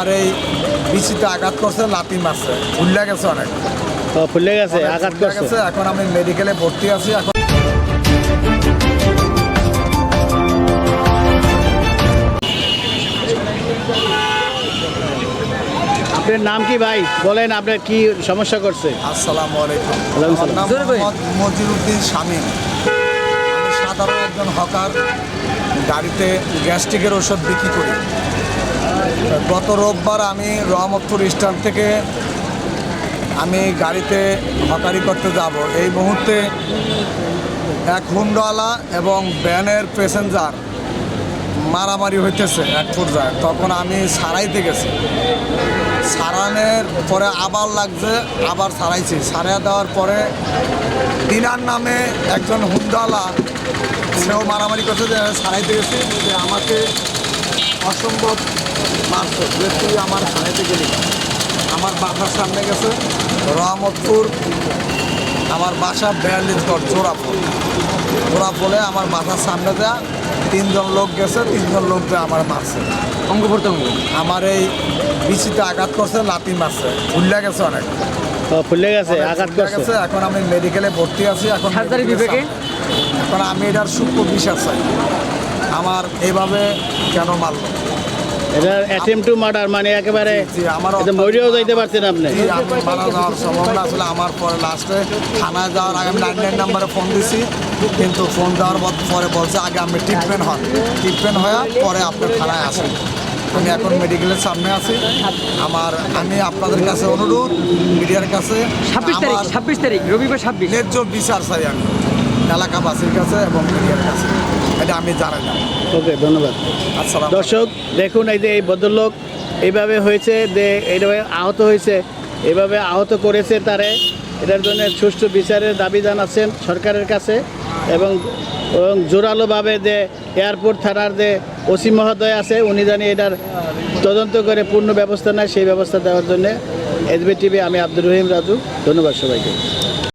আর এই বিচিতে আঘাত করছে লাতি মারছে। ফুল্লা গেছে অনেক। ফুলে গেছে আঘাত করছে। এখন আমি মেডিকেলে ভর্তি আছি এখন আপনার নাম কি ভাই? বলেন আপনার কি সমস্যা করছে? আসসালামু আলাইকুম। ওয়ালাইকুম আমার নাম মোহাম্মদ মজিরুদ্দিন শামীম। আমি সাধারণ একজন হকার গাড়িতে গ্যাস্ট্রিকের ওষুধ বিক্রি করি। গত রোববার আমি রহমতপুর স্ট্যান্ড থেকে আমি গাড়িতে হকারি করতে যাব। এই মুহূর্তে এক হুন্ডওয়ালা এবং ভ্যানের প্যাসেঞ্জার মারামারি হইতেছে এক পর্যায়ে। তখন আমি সারাইতে গেছি। সারানোর পরে আবার লাগছে, আবার সারাইছি। সারিয়ে দেওয়ার পরে দিনার নামে একজন হুন্ডালা সেও মারামারি করছে যে সারাইতে গেছি। যে আমাকে অসম্ভব মারছে। যে তুই আমার সারাইতে গেলি। আমার বাসার সামনে গেছে। রহমতপুর আমার বাসা বিয়াল্লিশগড় জোড়াফল। জোড়াফলে আমার বাসার সামনে দেয়া তিনজন লোক গেছে তিনজন লোক দিয়ে আমার মারছে। অঙ্গ প্রত্যঙ্গ। আমার এই বিচিতে আঘাত করছে লাতি মারছে। ফুল্লা গেছে অনেক। ফুলে গেছে আঘাত করছে। এখন আমি মেডিকেলে ভর্তি আছি এখন বিভাগে? এখন আমি এটার সূক্ষ্ম বিশ্বাস চাই। আমার এভাবে কেন মারলো? এটা অ্যাটেম্প টু মার্ডার মানে একেবারে আমার যাইতে পারছেন আপনি। মারা যাওয়ার সম্ভাবনা আসলে আমার পরে লাস্টে থানায় যাওয়ার আগে আমি নাইন নাইন নাম্বারে ফোন দিছি কিন্তু ফোন দেওয়ার পর- পরে বলছে আগে আপনি ট্রিটমেন্ট হন। ট্রিটমেন্ট হয়ে পরে আপনার থানায় আসেন। আমি এখন মেডিকেলের সামনে আছি। আমার আমি আপনাদের কাছে অনুরোধ মিডিয়ার কাছে ছাব্বিশ তারিখ ছাব্বিশ তারিখ রবিবার ছাব্বিশ। ন্যায্য বিচার চাই আমি। এলাকাবাসীর কাছে এবং মিডিয়ার কাছে। এটা আমি জানাই না। ওকে ধন্যবাদ। আসসালাম দর্শক দেখুন এই যে এই ভদ্রলোক এইভাবে হয়েছে যে এইভাবে আহত হয়েছে এইভাবে আহত করেছে তারে। এটার জন্য সুষ্ঠু বিচারের দাবি জানাচ্ছেন সরকারের কাছে এবং এবং জোরালোভাবে যে এয়ারপোর্ট থানার যে ওসি মহোদয় আছে উনি জানি এটার তদন্ত করে পূর্ণ ব্যবস্থা নেয় সেই ব্যবস্থা দেওয়ার জন্য এসবি টিভি আমি আব্দুর রহিম রাজু। ধন্যবাদ সবাইকে।